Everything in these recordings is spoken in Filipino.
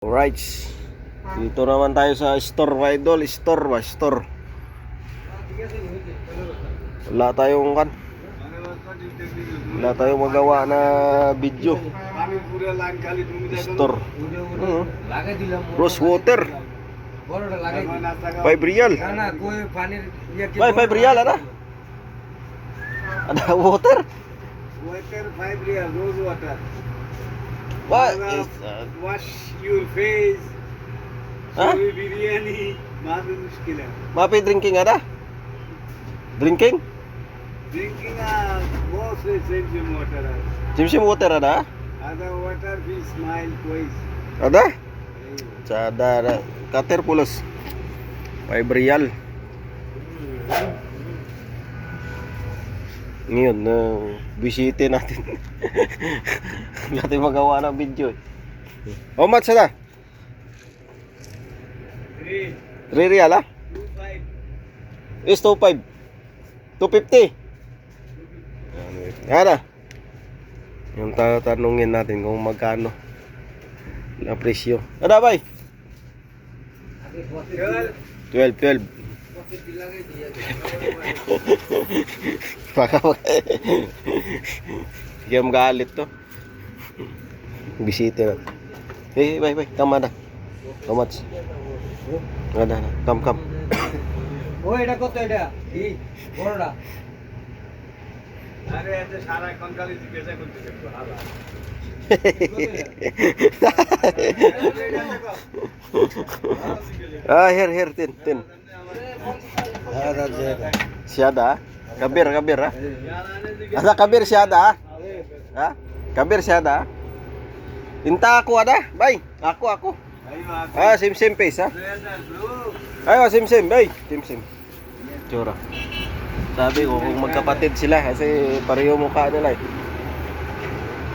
Alright. Dito naman tayo sa store, my idol. Store ba? Store. Wala tayong kan. Wala tayong magawa na video. Store. Uh -huh. Rose water. 5 real. 5 5 real ana. Ada water. Water 5 real, rose water. What para is that? Wash your face. Ha? Huh? Sabi biryani. Mapi muskila. Mapi drinking ada? Drinking? Drinking ah, mostly Jimsim water ada. Ah. Jimsim water ada? Ah, ada water we smile twice. Ada? Sada ada. Kater pulos. 5 real. Hmm. Ngayon, na bisite natin. natin magawa ng video. eh. How much na? Three, 3 real ah? two five. Is 25. 250. Yan na. Yung tatanungin natin kung magkano na presyo. Ano ba? Girl, 12, 12. Baka Hindi ka magalit to. Bisita na. Hey, bye, bye. Tama na. How much? Na, na, na. Come, come. ও এটা কত এটা কি বড়টা আরে এত সারা কঙ্কালি জিজ্ঞাসা করতেছে ভালো Ah, her, her, ten, ten. Ah. kabir, kabir, ah. Asa kabir siada, ah. Ha? Kabir siada, ah. Inta ako ada, bay. Ako, ako. Ah, sim sim face, ha. Ayo, sim sim, bay. Sim sim. Tsura. Sabi ko kung magkapatid sila kasi pareho mukha nila eh.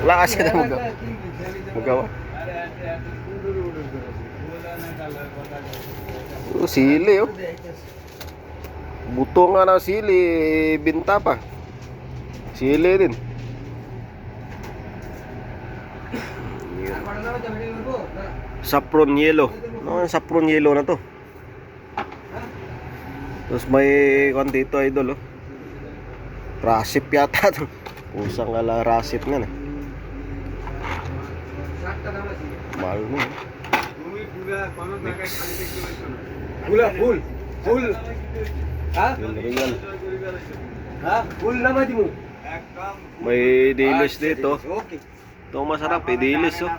Wala kasi na magawa. Magawa. Oh, sili oh. Buto nga na sili, binta pa. Sili din. Sapron yellow. No, yung sapron yellow na to. Tapos may kwan dito idol oh. Rasip yata to. Pusang ala rasip nga na. Eh. Mahal mo. Eh. Pula, full, full. Ha? Full na madi mo. May dilis dito. Okay. Ito masarap eh, dilis oh.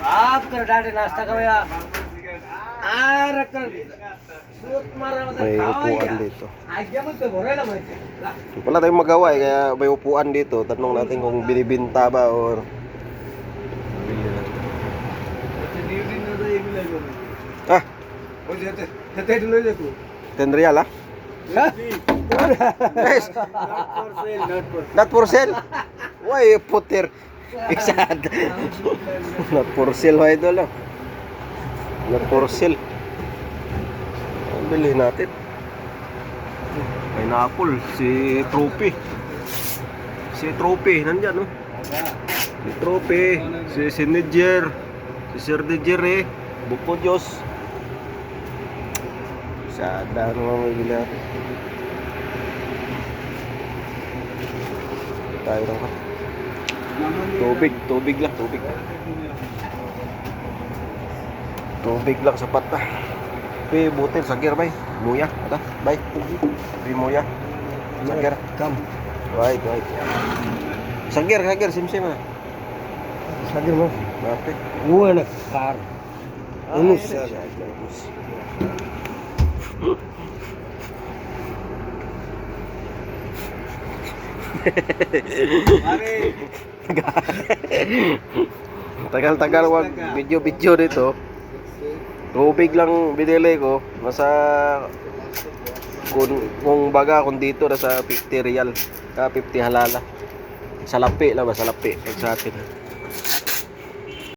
Aap kar dati nasta kawaya. Arak kar. May upuan dito. Wala tayong magawa eh, kaya may upuan dito. Tanong natin kung binibinta ba or... Ah. 10 real ah? Guys, not for sale not for not for sale. Why put here? Isad. not for sale, mga idol. Not for sale. Bilhin natin. Pineapple, si Trophy. Si Trophy, nandyan, no? Si Trophy, si Siniger, si Sir Diger, eh. Buko Diyos sa Darwang Inar tayo lang ha tubig, tubig lang, tubig tubig lang sapat na Pi butil sagir bay, muya, ada, bay. Pi muya. Sagir, kam. Bay, Baik, baik. Sagir, sagir sim sim. Sagir mo. Baik. Uwa na kar. Unus. Unus. Tagal-tagal wag video-video dito. Tubig lang binili ko. Nasa kung, kung baga kung dito na sa 50 real. Ah, 50 halala. Sa lapi lang ba? Sa lapi. Sa atin.